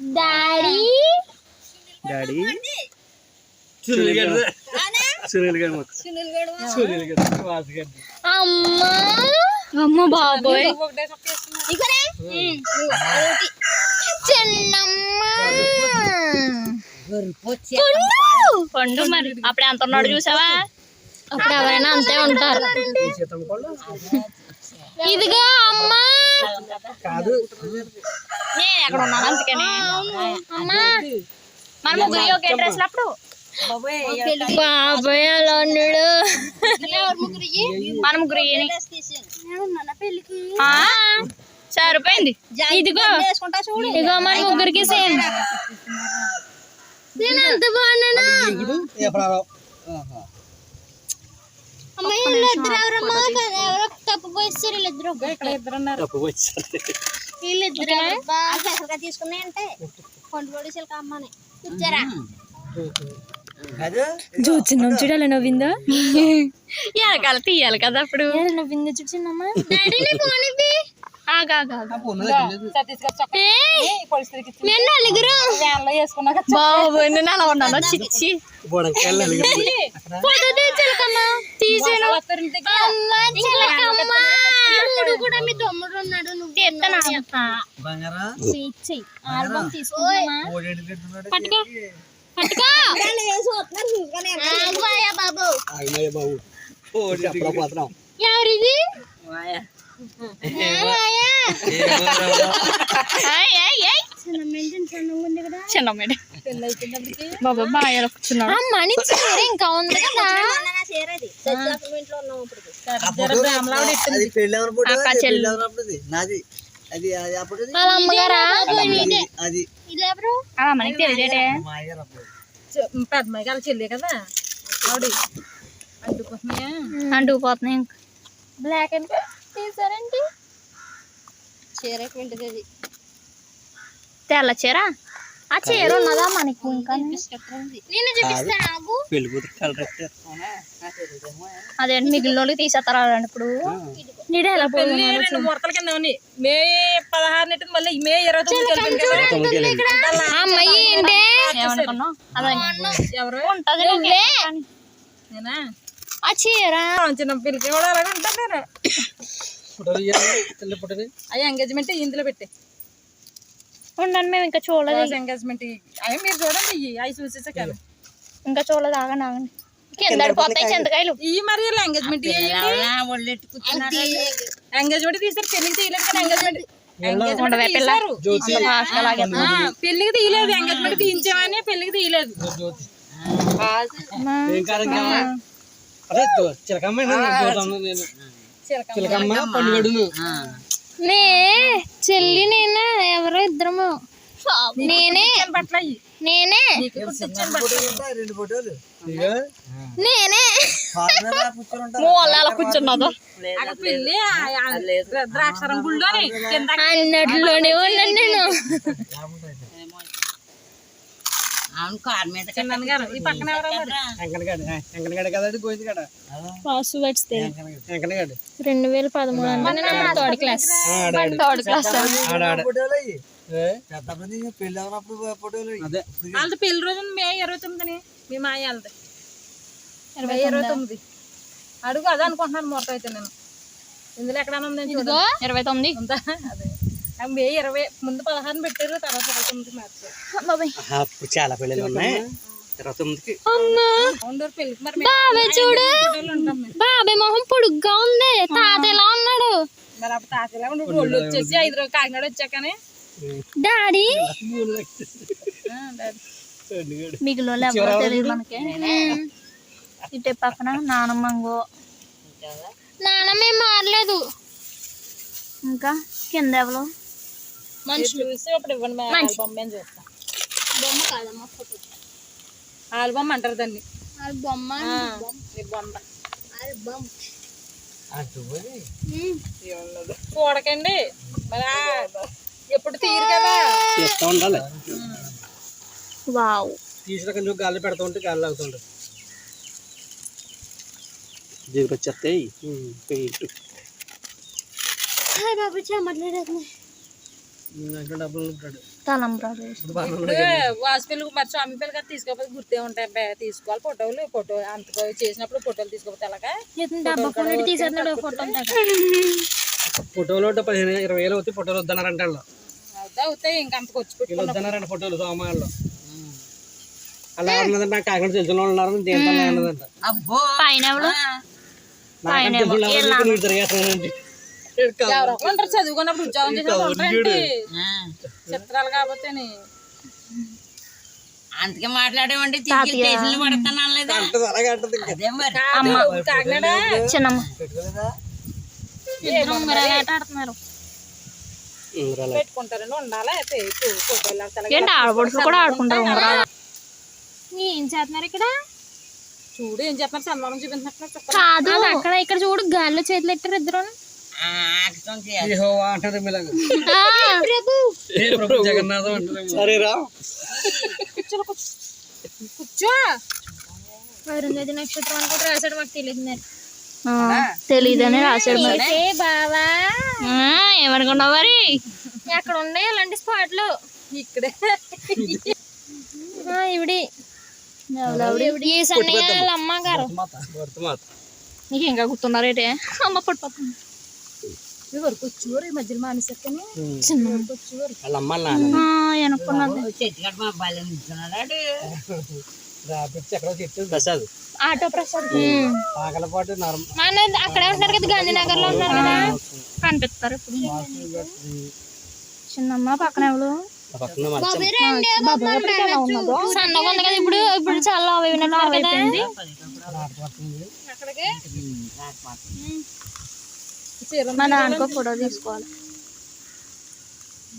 Daddy daddy అమ్మా! బాబోయ్. చిన్నమ్మ! పండు మరి. అప్పుడు ఎంత ఉన్నాడు చూసావా? అప్పుడు ఎవరైనా అంతే ఉంటారు. ఇదిగో అమ్మా! కాదు. నేను ఎక్కడ ఉన్నాను అందుకని. అమ్మా. మన ముగ్గురు ఒకే డ్రెస్ అప్పుడు బాబోయ్ అలా ఉన్నాడు. మన ముగ్గురు సరిపోయింది. ఇదిగో. ఇదిగో మన ముగ్గురికి సేమ్. నేను ఎంత బాగున్నాను? తీసుకున్నాయంటే చూడాలి నవ్విందా? ఎనకాల తీయాలి కదా అప్పుడు. నవ్వింది చూసినమ్మా పట్టుకో. బాబు. ఎవరిది. చిన్న మేడ బాబా బాగా ఎలా కూర్చున్నాడు మణి చీర ఇంకా ఉంది కదా చెల్లి. వాళ్ళ అమ్మగారా అది ఇది ఎవరు ఆ, మనకి తెలియదేటే మా అయ్యారు అప్పుడు అంటుకుపోతున్నాయి ఇంకా బ్లాక్ అండ్ తీసారండి చీర ఎటువంటిది అది తెల్ల చీర? ఆ చీర ఉన్నదా మనకి ఇంకా? నేను చూపిస్తాను ఆగు పెళ్ళి కూతురు కలర్ ఎట్టారు అదే మిగిలిన వాళ్ళకి తీసేస్తారా ఇప్పుడు? నీడ ఎలా పోతున్నాడు చూడు. ముడతల కింద ఉన్నాయి మే పదహారు మళ్ళీ మే ఇరవై తొమ్మిది అమ్మాయి ఏంటే? ఏమనుకున్నావు? అదే. ఎవరు? ఉంటది నువ్వే. నేనా? ఆ చీర. చిన్న పిల్లకి కూడా అలాగే ఉంటారు అవి ఎంగేజ్మెంట్ ఇందులో పెట్టి. ఉండండి మేము ఇంకా చూడలేదు. ఎంగేజ్మెంట్ అవి మీరు చూడండి ఇవి అవి చూసేసా కానీ ఇంకా చూడలేదు ఆగండి ఆగండి. కింద చింతకాయలు. ఇవి మరి ఎంగేజ్మెంట్ ఎంగేజ్మెంట్ తీసారు పెళ్ళికి తీయలేదు కానీ ఎంగేజ్మెంట్ పెళ్ళికి తీయలేదు ఎంగేజ్మెంట్ తీయించామని పెళ్ళికి తీయలేదు. చిలకమ్మ చిలకమ్మ. పండుగడును. నే చెల్లి నేనే? ఎవరో ఇద్దరము. నేనే. నేనే. నేనే. మూల ఎలా కూర్చున్నదో? అన్నట్లోనే ఉన్నాను నేను. ఈ పక్కన. వెంకనగాడు వెంకనగాడు కదా వెంకనగాడు రెండు వేల పదమూడు థర్డ్ క్లాస్. అదే. వాళ్ళది పెళ్ళి రోజు మే ఇరవై తొమ్మిదిని. మీ మాయ వాళ్ళది మే ఇరవై తొమ్మిది? అడుగు అదే అనుకుంటున్నాను మొత్తం అయితే నేను. ఇందులో ఎక్కడ ఉంది నేను చూడను. ఇరవై తొమ్మిది. అదే. మే ఇరవై ముందు పదహారు పెట్టారు తర్వాత ఇరవై తొమ్మిది మార్చారు. అప్పుడు చాలా పెళ్ళిళ్ళు ఉన్నాయి. ఇరవై తొమ్మిదికి. ఉండూరు పెళ్ళికి మరి బాబాయ్ చూడు. మొహం పొడుగ్గా ఉంది. తాత ఎలా ఉన్నాడు? మరి అప్పుడు తాతలా ఉండి ఒళ్ళు వచ్చేసి ఐదు రోజులు కాకినాడ వచ్చాకనే. డాడీ. మిగిలిన ఎవరో తెలియదు మనకి. ఇటే పక్కన నానమ్మంగో నాన్నమ్మ ఏం మారలేదు. ఇంకా కింద ఎవరు? మనుషులు చూసి అప్పుడు ఇవ్వండి మా ఆల్బమ్ మేము చూస్తాం బొమ్మ కాదమ్మా ఫోటో. ఆల్బమ్ అంటారు దాన్ని. అది బొమ్మ ఆ, ఈ బొమ్మ. అది బొమ్మ చూడకండి. మరి ఎప్పుడు తీరు కదా? తీస్తూ ఉండాలి. వావ్. కొంచెం గాలి పెడతా ఉంటే గాలి అవుతుంటుంది జిగురు వచ్చేస్తాయి. పెయింట్. బాబు చెమట్లేదు తలంబ్రాలు ఇప్పుడు బాగా వాసుపల్లి మరి స్వామి పిల్లలు కదా తీసుకోకపోతే గుర్తే ఉంటాయి తీసుకోవాలి ఫోటోలు ఫోటో అంత చేసినప్పుడు ఫోటోలు తీసుకోకపోతే ఫోటో ఫోటోలు ఉంటే పదిహేను ఇరవై వేలు అవుతాయి ఫోటోలు వద్దన్నారంట అవుతాయి ఇంకా అంత ఖర్చు వీళ్ళు పెట్టుకున్నాం వద్దన్నారంట ఫోటోలు సోమాళ్ళు అలా అన్నదంట నాకు వాళ్ళు ఉన్నారు దేంతో అన్నదంట. పైన ఎవరు? ఎవరో ఉంటారు చదువుకున్నప్పుడు ఉద్యోగం చిత్రాలు కాకపోతే అందుకే స్టేషన్లో కాకినాడ? చిన్నమ్మ? ఉంగరాలు ఆట ఆడుతున్నారు ఉండాలి? ఏంటి కూడా ఆడుకుంటారు ఉంగరాలు ఏం చేస్తున్నారు ఇక్కడ? చూడు ఏం చెప్తున్నారు చందమామం చూపించినట్టు కాదు. అక్కడ ఇక్కడ చూడు గాల్లో చేతులు ఎట్టారు ఇద్దరు. జగన్నాథం కూర్చో. అరుంధతి నక్షత్రం అని కూడా రాశాడు మాకు తెలియదు మరి. తెలియదని రాశాడు మరి. బావా? ఏమనుకున్నావు మరి? అక్కడ ఉన్నాయి అలాంటి స్పాట్లు? ఇక్కడే. ఇవిడి. ఈ సన్నయ్య వాళ్ళ అమ్మగారు. మాత భరతమాత. నీకు ఇంకా గుర్తున్నారేటే? అమ్మ పడిపోతుంది అనుకున్నది చెట్టు కట్ట మా బాల్యం నిల్చున్నాడు రాపిచ్చి ఎక్కడో చెట్టు ప్రసాద్. ఆటో ప్రసాద్. ఆకలిపాటు నరం మన అక్కడే ఉంటున్నారు కదా గాంధీనగర్లో ఉన్నారు కదా కనిపిస్తారు ఇప్పుడు. చిన్నమ్మ పక్కన ఎవరు? సన్నగా ఉంది కదా ఇప్పుడు ఇప్పుడు చాలా కదా. మా నాన్నకో ఫోటో తీసుకోవాలి.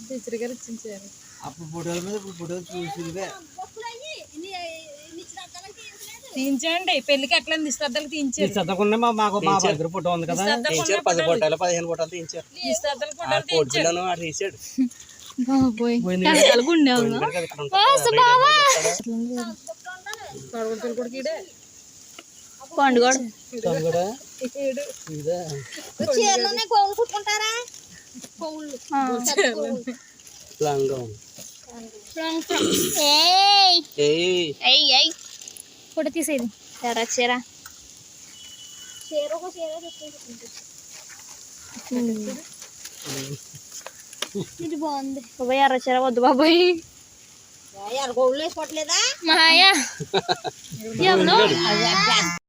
టీచర్ గారు ఇచ్చిన చీర అప్పుడు ఫోటోల మీద ఇప్పుడు ఫోటోలు చూసిందే తీయించండి. పెళ్ళికి ఎట్లా నిశ్శబ్దాలు తీయించారు చదవకుండా మా మాకు మా దగ్గర ఫోటో ఉంది కదా. తీయించారు. పది ఫోటోలు పదిహేను ఫోటోలు తీయించారు. ఫోటోలు ఆడు తీసాడు బాబోయ్. పండుగ తను కూడా ఈడు ఇదే లంగా. ఉంది. ఏయ్. ఎయ్ ఎయ్ ఫోటో తీసేది చరా. చరా ఇది బాగుంది. బాబాయ్ ఎర్ర చీర వద్దు బాబాయ్. మాయా